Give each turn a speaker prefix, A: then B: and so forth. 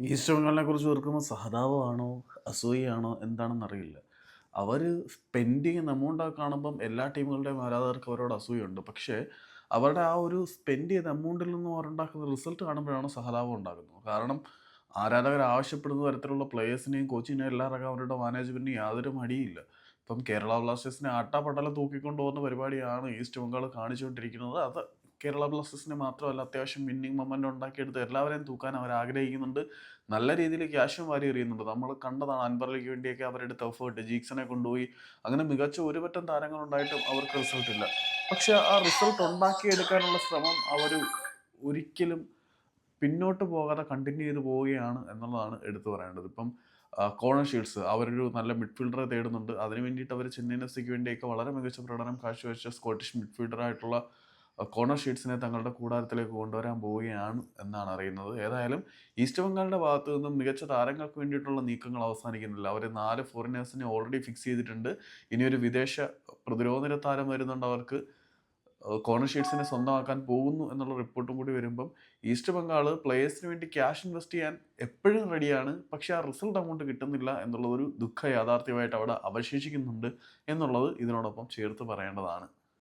A: ബംഗാളിനെ കുറിച്ച് ഓർക്കുമ്പോൾ സഹതാപമാണോ അസൂയയാണോ എന്താണെന്ന് അറിയില്ല. അവർ സ്പെൻഡ് ചെയ്യുന്ന എമൗണ്ട് കാണുമ്പം എല്ലാ ടീമുകളുടെയും ആരാധകർക്ക് അവരോട് അസൂയുണ്ട് പക്ഷേ അവരുടെ ആ ഒരു സ്പെൻഡ് ചെയ്ത എമൗണ്ടിൽ നിന്ന് അവരുണ്ടാക്കുന്ന റിസൾട്ട് കാണുമ്പോഴാണ് സഹതാപം ഉണ്ടാകുന്നത്. കാരണം ആരാധകർ ആവശ്യപ്പെടുന്ന തരത്തിലുള്ള പ്ലേയേഴ്സിനെയും കോച്ചിനെയും എല്ലാവർക്കും അവരുടെ മാനേജ്മെന്റിന് യാതൊരു മടിയില്ല. ഇപ്പം കേരള ബ്ലാസ്റ്റേഴ്സിനെ ആട്ടാപ്പട്ടല തൂക്കിക്കൊണ്ടുപോകുന്ന പരിപാടിയാണ് ഈസ്റ്റ് ബംഗാൾ കാണിച്ചുകൊണ്ടിരിക്കുന്നത്. അത് കേരള ബ്ലാസ്റ്റേഴ്സിന് മാത്രമല്ല അത്യാവശ്യം വിന്നിങ് മൊമെന്റ് ഉണ്ടാക്കിയെടുത്ത് എല്ലാവരെയും തൂക്കാൻ അവർ ആഗ്രഹിക്കുന്നുണ്ട്. നല്ല രീതിയിൽ ക്യാഷും വാരി എറിയുന്നുണ്ട്. നമ്മൾ കണ്ടതാണ് അൻപറിലേക്ക് വേണ്ടിയൊക്കെ അവരെടുത്ത് എഫേർട്ട് ജീക്സനെ കൊണ്ടുപോയി. അങ്ങനെ മികച്ച ഒരുപറ്റം താരങ്ങളുണ്ടായിട്ടും അവർക്ക് റിസൾട്ട് ഇല്ല. പക്ഷെ ആ റിസൾട്ട് ഉണ്ടാക്കിയെടുക്കാനുള്ള ശ്രമം അവർ ഒരിക്കലും പിന്നോട്ട് പോകാതെ കണ്ടിന്യൂ ചെയ്ത് പോവുകയാണ് എന്നുള്ളതാണ് എടുത്തു പറയേണ്ടത്. ഇപ്പം കോണർ ഷീൽഡ്സ് അവരൊരു നല്ല മിഡ്ഫീൽഡറെ തേടുന്നുണ്ട്. അതിന് വേണ്ടിയിട്ട് അവർ ചെന്നൈയിൻ എഫ് സിക്ക് വേണ്ടിയൊക്കെ വളരെ മികച്ച പ്രകടനം കാഴ്ചവെച്ച സ്കോട്ടിഷ് മിഡ്ഫീൽഡറായിട്ടുള്ള കോർണർ ഷീറ്റ്സിനെ തങ്ങളുടെ കൂടാരത്തിലേക്ക് കൊണ്ടുവരാൻ പോവുകയാണ് എന്നാണ് അറിയുന്നത്. ഏതായാലും ഈസ്റ്റ് ബംഗാളിന്റെ ഭാഗത്തു നിന്നും മികച്ച താരങ്ങൾക്ക് വേണ്ടിയിട്ടുള്ള നീക്കങ്ങൾ അവസാനിക്കുന്നില്ല. അവർ നാല് ഫോറിനേഴ്സിനെ ഓൾറെഡി ഫിക്സ് ചെയ്തിട്ടുണ്ട്. ഇനി ഒരു വിദേശ പ്രതിരോധ നിര താരം വരുന്നുണ്ട് അവർക്ക്. കോർണർ ഷീറ്റ്സിനെ സ്വന്തമാക്കാൻ പോകുന്നു എന്നുള്ള റിപ്പോർട്ടും കൂടി വരുമ്പം ഈസ്റ്റ് ബംഗാൾ പ്ലേയേഴ്സിന് വേണ്ടി ക്യാഷ് ഇൻവെസ്റ്റ് ചെയ്യാൻ എപ്പോഴും റെഡിയാണ് പക്ഷേ ആ റിസൾട്ട് അങ്ങോട്ട് കിട്ടുന്നില്ല എന്നുള്ളൊരു ദുഃഖ യാഥാർത്ഥ്യമായിട്ട് അവിടെ അവശേഷിക്കുന്നുണ്ട് എന്നുള്ളത് ഇതിനോടൊപ്പം ചേർത്ത് പറയേണ്ടതാണ്.